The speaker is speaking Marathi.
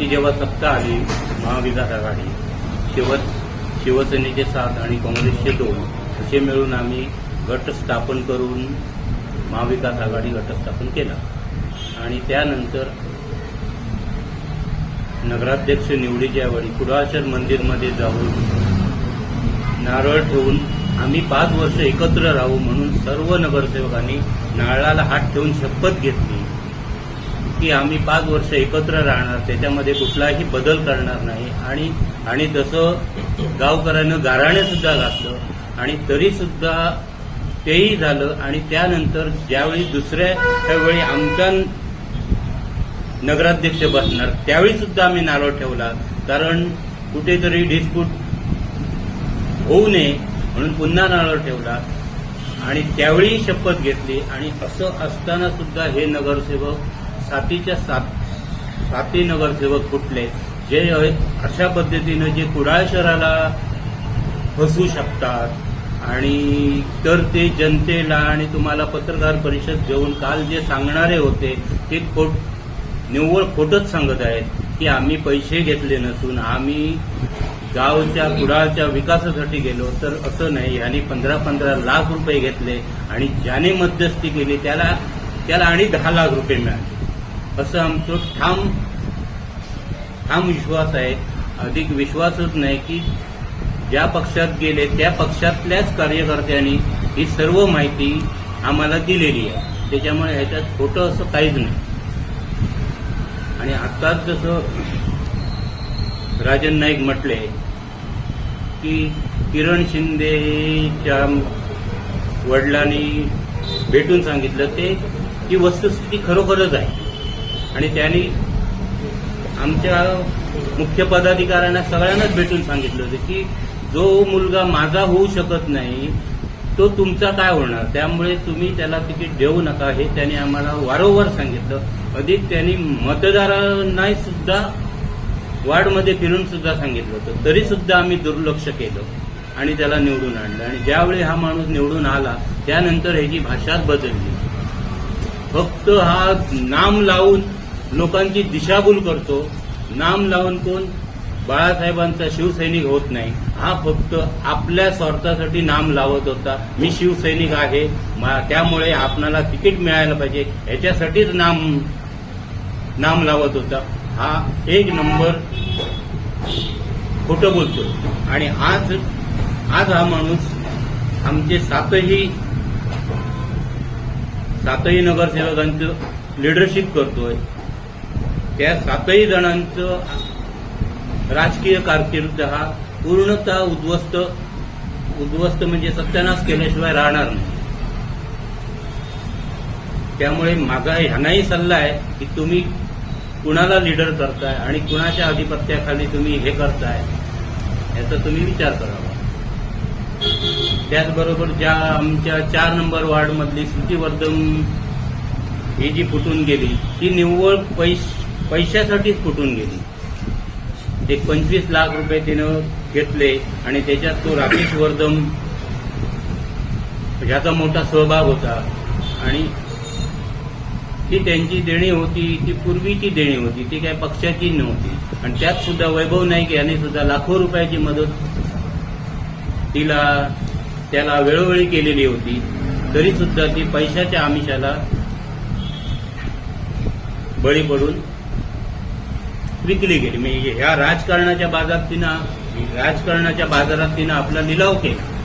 ती जेव्हा सत्ता आली महाविकास आघाडी शिव शिवसेनेचे सात आणि काँग्रेसचे दोन असे मिळून आम्ही गट स्थापन करून महाविकास आघाडी गट स्थापन केला. आणि त्यानंतर नगराध्यक्ष निवडीच्या वेळी कुडाळशर मंदिरमध्ये जाऊन नारळ ठेवून आम्ही पाच वर्ष एकत्र राहू म्हणून सर्व नगरसेवकांनी नारळाला हात ठेवून शपथ घेतली. की आम्ही पाच वर्ष एकत्र राहणार त्याच्यामध्ये कुठलाही बदल करणार नाही. आणि आणि तसं गावकऱ्यानं गाराणे सुद्धा घातलं आणि तरी सुद्धा तेही झालं. आणि त्यानंतर ज्यावेळी दुसऱ्या वेळी आमचा नगराध्यक्ष बसणार त्यावेळी सुद्धा आम्ही नारळ ठेवला. कारण कुठेतरी डिस्प्यूट होऊ नये म्हणून पुन्हा नारळ ठेवला. आणि त्यावेळी शपथ घेतली. आणि असं असताना सुद्धा हे नगरसेवक सातीच्या सात साती नगरसेवक फुटले जे अशा पद्धतीनं जे कुडाळ शहराला फसू शकतात. आणि तर ते जनतेला आणि तुम्हाला पत्रकार परिषद घेऊन काल जे सांगणारे होते ते खोट निव्वळ खोटच सांगत आहेत की आम्ही पैसे घेतले नसून आम्ही गावच्या कुडाळच्या विकासासाठी गेलो तर असं नाही. यांनी पंधरा पंधरा लाख रुपये घेतले आणि ज्याने मध्यस्थी केली त्याला त्याला आणि दहा लाख रुपये मिळाले. असं आमचं ठाम ठाम विश्वास आहे. अधिक विश्वासच नाही की ज्या पक्षात गेले त्या पक्षातल्याच कार्यकर्त्यांनी ही सर्व माहिती आम्हाला दिलेली आहे. त्याच्यामुळे ह्याच्यात खोटं असं काहीच नाही. आणि आताच जसं राजन नाईक म्हटले की किरण शिंदेच्या वडिलांनी भेटून सांगितलं ते ही वस्तुस्थिती खरोखरच आहे. आणि त्यांनी आमच्या मुख्य पदाधिकाऱ्यांना सगळ्यांनाच भेटून सांगितलं होतं की जो मुलगा माझा होऊ शकत नाही तो तुमचा काय होणार? त्यामुळे तुम्ही त्याला तिकीट देऊ नका हे त्यांनी आम्हाला वारंवार सांगितलं. अधिक त्यांनी मतदारांनाही सुद्धा वार्डमध्ये फिरून सुद्धा सांगितलं होतं. तरी सुद्धा आम्ही दुर्लक्ष केलं आणि त्याला निवडून आणलं. आणि ज्यावेळी हा माणूस निवडून आला त्यानंतर ह्याची भाषाच बदलली. फक्त हा नाम लावून लोकांची दिशाभूल करतो. नाम लावून कोण? बाळासाहेबांचा शिवसैनिक होत नाही. हा फक्त आपल्या स्वार्थासाठी नाम लावत होता. मी शिवसैनिक आहे. मा- त्यामुळे आपणाला तिकीट मिळायला पाहिजे. याच्यासाठीच नाम नाम लावत होता. हा एक नंबर खोटं बोलतो आणि आज आज हा माणूस आमचे सातही सातही नगरसेवकांचं लिडरशिप करतोय. त्या सातही जणांचं राजकीय कारकीर्द हा पूर्णतः उद्ध्वस्त उद्ध्वस्त म्हणजे सत्यानाश केल्याशिवाय राहणार नाही. त्यामुळे माझा ह्यांनाही सल्ला आहे की तुम्ही कुणाला लीडर करताय आणि कुणाच्या आधिपत्याखाली तुम्ही हे करताय याचा तुम्ही विचार करावा. त्याचबरोबर ज्या आमच्या चार नंबर वार्डमधली स्मृतीवर्धन ही जी फुटून गेली ती निव्वळ पैसे पैशासाठीच फुटून गेली. एक पंचवीस लाख रुपये तिनं घेतले आणि त्याच्यात तो राकेश वर्धम ह्याचा मोठा सहभाग होता. आणि ती त्यांची देणी होती ती पूर्वीची देणी होती ती काय पक्षाची नव्हती. आणि त्यात सुद्धा वैभव नाईक याने सुद्धा लाखो रुपयाची मदत तिला त्याला वेळोवेळी केलेली होती. तरी सुद्धा ती पैशाच्या आमिषाला बळी पडून विकली गेली. म्हणजे ह्या राजकारणाच्या बाजारात तिनं राजकारणाच्या बाजारात तिनं आपला लिलाव केला.